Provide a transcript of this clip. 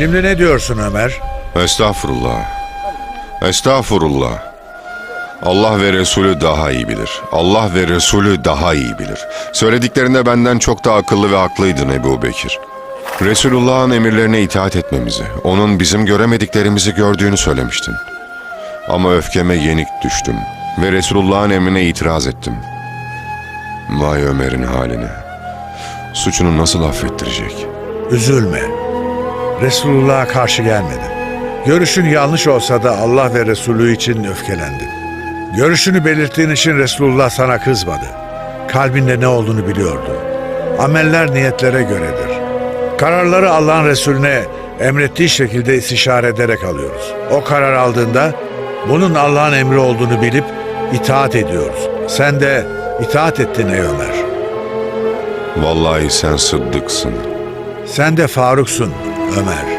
Şimdi ne diyorsun Ömer? Estağfurullah. Estağfurullah. Allah ve Resulü daha iyi bilir. Allah ve Resulü daha iyi bilir. Söylediklerinde benden çok daha akıllı ve haklıydın Ebu Bekir. Resulullah'ın emirlerine itaat etmemizi, onun bizim göremediklerimizi gördüğünü söylemiştin. Ama öfkeme yenik düştüm ve Resulullah'ın emrine itiraz ettim. Vay Ömer'in haline. Suçunu nasıl affettirecek? Üzülme. Resulullah'a karşı gelmedin. Görüşün yanlış olsa da Allah ve Resulü için öfkelendin. Görüşünü belirttiğin için Resulullah sana kızmadı. Kalbinde ne olduğunu biliyordu. Ameller niyetlere göredir. Kararları Allah'ın Resulüne emrettiği şekilde istişare ederek alıyoruz. O karar aldığında bunun Allah'ın emri olduğunu bilip itaat ediyoruz. Sen de itaat ettin ey Ömer. Vallahi sen sıddıksın. Sen de Faruk'sun Ömer.